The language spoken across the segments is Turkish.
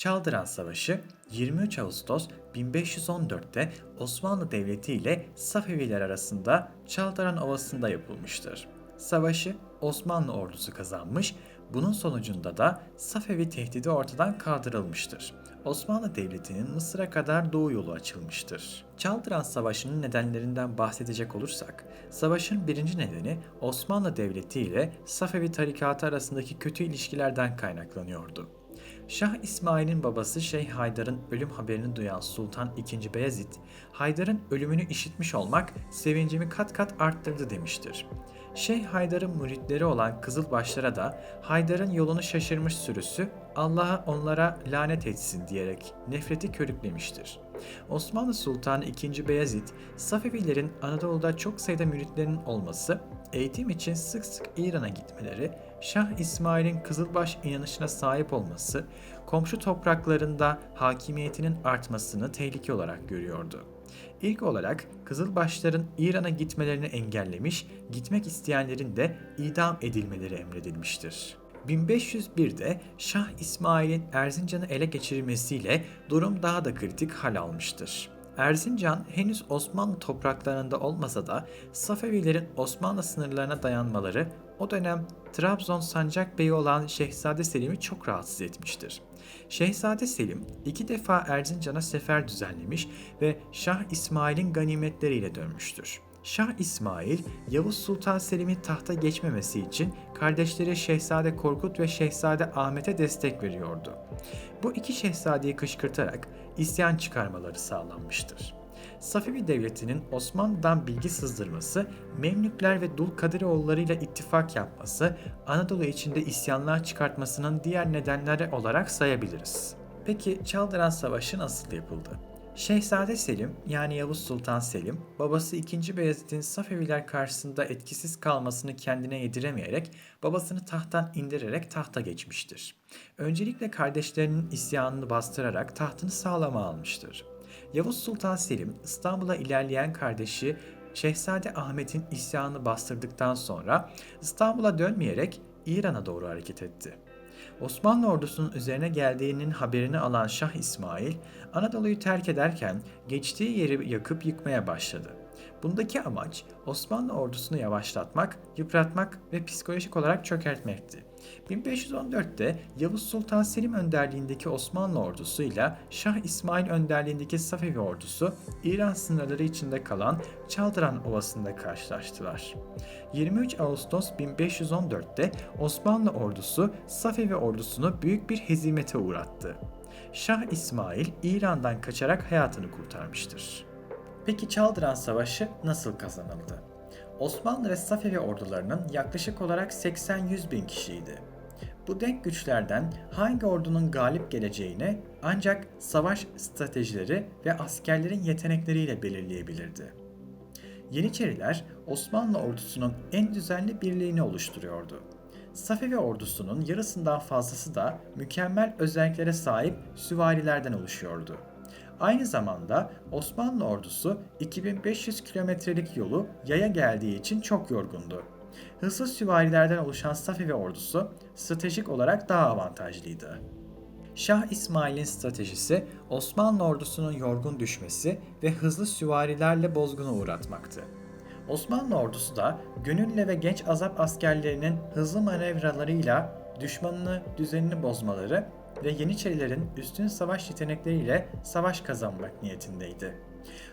Çaldıran Savaşı 23 Ağustos 1514'te Osmanlı Devleti ile Safeviler arasında Çaldıran Ovası'nda yapılmıştır. Savaşı Osmanlı ordusu kazanmış, bunun sonucunda da Safevi tehdidi ortadan kaldırılmıştır. Osmanlı Devleti'nin Mısır'a kadar doğu yolu açılmıştır. Çaldıran Savaşı'nın nedenlerinden bahsedecek olursak, savaşın birinci nedeni Osmanlı Devleti ile Safevi tarikatı arasındaki kötü ilişkilerden kaynaklanıyordu. Şah İsmail'in babası Şeyh Haydar'ın ölüm haberini duyan Sultan II. Beyazıt, Haydar'ın ölümünü işitmiş olmak sevincimi kat kat arttırdı demiştir. Şeyh Haydar'ın müritleri olan Kızılbaşlara da Haydar'ın yolunu şaşırmış sürüsü Allah'a onlara lanet etsin diyerek nefreti körüklemiştir. Osmanlı Sultanı II. Beyazıt, Safevilerin Anadolu'da çok sayıda müritlerinin olması, eğitim için sık sık İran'a gitmeleri, Şah İsmail'in Kızılbaş inanışına sahip olması, komşu topraklarında hakimiyetinin artmasını tehlike olarak görüyordu. İlk olarak Kızılbaşların İran'a gitmelerini engellemiş, gitmek isteyenlerin de idam edilmeleri emredilmiştir. 1501'de Şah İsmail'in Erzincan'ı ele geçirmesiyle durum daha da kritik hal almıştır. Erzincan henüz Osmanlı topraklarında olmasa da Safevilerin Osmanlı sınırlarına dayanmaları o dönem Trabzon sancak beyi olan Şehzade Selim'i çok rahatsız etmiştir. Şehzade Selim iki defa Erzincan'a sefer düzenlemiş ve Şah İsmail'in ganimetleriyle dönmüştür. Şah İsmail, Yavuz Sultan Selim'in tahta geçmemesi için kardeşleri Şehzade Korkut ve Şehzade Ahmet'e destek veriyordu. Bu iki şehzadeyi kışkırtarak isyan çıkarmaları sağlanmıştır. Safevi Devleti'nin Osmanlı'dan bilgi sızdırması, Memlükler ve Dul Kadiroğulları ile ittifak yapması, Anadolu içinde isyanlar çıkartmasının diğer nedenleri olarak sayabiliriz. Peki Çaldıran Savaşı nasıl yapıldı? Şehzade Selim yani Yavuz Sultan Selim, babası 2. Beyazıt'ın Safeviler karşısında etkisiz kalmasını kendine yediremeyerek babasını tahttan indirerek tahta geçmiştir. Öncelikle kardeşlerinin isyanını bastırarak tahtını sağlama almıştır. Yavuz Sultan Selim İstanbul'a ilerleyen kardeşi Şehzade Ahmet'in isyanını bastırdıktan sonra İstanbul'a dönmeyerek İran'a doğru hareket etti. Osmanlı ordusunun üzerine geldiğinin haberini alan Şah İsmail, Anadolu'yu terk ederken geçtiği yeri yakıp yıkmaya başladı. Bundaki amaç Osmanlı ordusunu yavaşlatmak, yıpratmak ve psikolojik olarak çökertmekti. 1514'te Yavuz Sultan Selim önderliğindeki Osmanlı ordusuyla Şah İsmail önderliğindeki Safevi ordusu İran sınırları içinde kalan Çaldıran Ovası'nda karşılaştılar. 23 Ağustos 1514'te Osmanlı ordusu Safevi ordusunu büyük bir hezimete uğrattı. Şah İsmail İran'dan kaçarak hayatını kurtarmıştır. Peki Çaldıran Savaşı nasıl kazanıldı? Osmanlı ve Safevi ordularının yaklaşık olarak 80-100 bin kişiydi. Bu denk güçlerden hangi ordunun galip geleceğini ancak savaş stratejileri ve askerlerin yetenekleriyle belirleyebilirdi. Yeniçeriler Osmanlı ordusunun en düzenli birliğini oluşturuyordu. Safevi ordusunun yarısından fazlası da mükemmel özelliklere sahip süvarilerden oluşuyordu. Aynı zamanda Osmanlı ordusu 2500 kilometrelik yolu yaya geldiği için çok yorgundu. Hızlı süvarilerden oluşan Safevi ordusu stratejik olarak daha avantajlıydı. Şah İsmail'in stratejisi Osmanlı ordusunun yorgun düşmesi ve hızlı süvarilerle bozguna uğratmaktı. Osmanlı ordusu da gönülle ve genç azap askerlerinin hızlı manevralarıyla düşmanını düzenini bozmaları ve Yeniçerilerin üstün savaş yetenekleriyle savaş kazanmak niyetindeydi.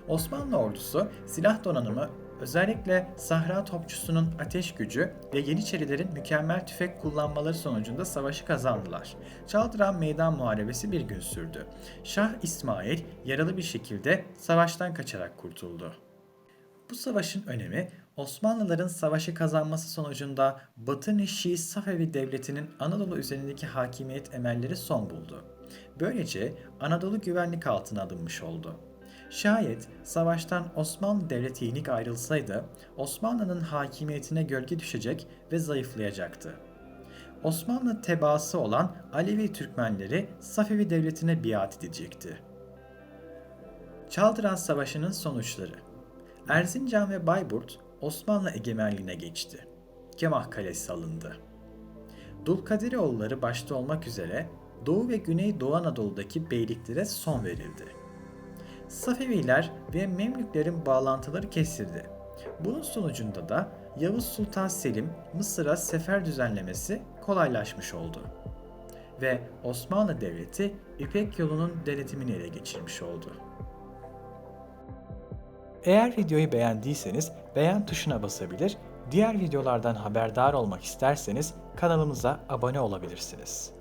Osmanlı ordusu silah donanımı özellikle Sahra topçusunun ateş gücü ve Yeniçerilerin mükemmel tüfek kullanmaları sonucunda savaşı kazandılar. Çaldıran Meydan Muharebesi bir gün sürdü. Şah İsmail yaralı bir şekilde savaştan kaçarak kurtuldu. Bu savaşın önemi Osmanlıların savaşı kazanması sonucunda Batı Neşi Safevi Devleti'nin Anadolu üzerindeki hakimiyet emelleri son buldu. Böylece Anadolu güvenlik altına alınmış oldu. Şayet savaştan Osmanlı Devleti yenik ayrılsaydı Osmanlı'nın hakimiyetine gölge düşecek ve zayıflayacaktı. Osmanlı tebaası olan Alevi Türkmenleri Safevi Devleti'ne biat edecekti. Çaldıran Savaşı'nın sonuçları Erzincan ve Bayburt Osmanlı egemenliğine geçti. Kemah Kalesi alındı. Dulkadiroğulları başta olmak üzere Doğu ve Güney Doğu Anadolu'daki beyliklere son verildi. Safeviler ve Memlüklerin bağlantıları kesildi. Bunun sonucunda da Yavuz Sultan Selim Mısır'a sefer düzenlemesi kolaylaşmış oldu. Ve Osmanlı Devleti İpek yolunun denetimini ele geçirmiş oldu. Eğer videoyu beğendiyseniz beğen tuşuna basabilir, diğer videolardan haberdar olmak isterseniz kanalımıza abone olabilirsiniz.